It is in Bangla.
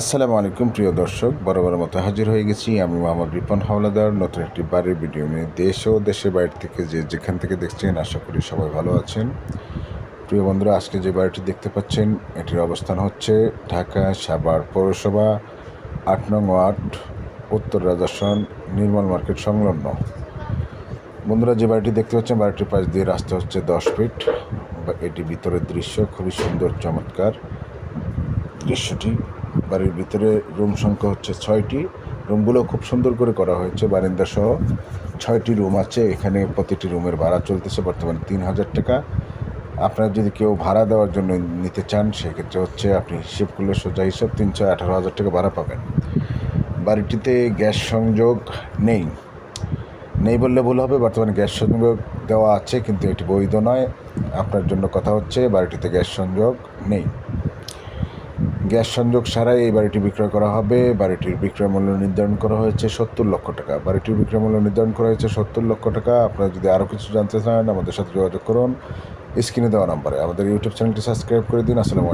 আসসালামু আলাইকুম, প্রিয় দর্শক। বরাবর মতো হাজির হয়ে গেছি আমি মোহাম্মদ রিপন হাওলাদার। নতুন একটি বাড়ির ভিডিও নিয়ে দেশ ও দেশের বাইরে থেকে যে যেখান থেকে দেখছেন, আশা করি সবাই ভালো আছেন। প্রিয় বন্ধুরা, আজকে যে বাড়িটি দেখতে পাচ্ছেন, এটির অবস্থান হচ্ছে ঢাকা সাভার পৌরসভা, আট নং ওয়ার্ড, উত্তর রাজাসন নির্মল মার্কেট সংলগ্ন। বন্ধুরা, যে বাড়িটি দেখতে পাচ্ছেন, বাড়িটির পাশ দিয়ে রাস্তা হচ্ছে দশ ফিট। এটি ভিতরের দৃশ্য খুবই সুন্দর, চমৎকার দৃশ্যটি। বাড়ির ভিতরে রুম সংখ্যা হচ্ছে ছয়টি। রুমগুলো খুব সুন্দর করে করা হয়েছে বারিন্দা সহ। ছয়টি রুম আছে, এখানে প্রতিটি রুমের ভাড়া চলতেছে বর্তমানে তিন হাজার টাকা। আপনার যদি কেউ ভাড়া দেওয়ার জন্য নিতে চান, সেক্ষেত্রে হচ্ছে আপনি করলে সোজা হিসাব তিনশো আঠারো হাজার টাকা ভাড়া পাবেন। বাড়িটিতে গ্যাস সংযোগ নেই। নেই বললে ভুল হবে, বর্তমানে গ্যাস সংযোগ দেওয়া আছে, কিন্তু এটি বৈধ নয়। আপনার জন্য কথা হচ্ছে, বাড়িটিতে গ্যাস সংযোগ নেই। গ্যাস সংযোগ ছাড়াই এই বাড়িটি বিক্রয় করা হবে। বাড়িটির বিক্রয় মূল্য নির্ধারণ করা হয়েছে সত্তর লক্ষ টাকা। বাড়িটির বিক্রয় মূল্য নির্ধারণ করা হয়েছে সত্তর লক্ষ টাকা। আপনারা যদি আরও কিছু জানতে চান, আমাদের সাথে যোগাযোগ করুন। স্ক্রিনে দেওয়া নাম্বারে আমাদের ইউটিউব চ্যানেলটি সাবস্ক্রাইব করে দিন। আসসালামু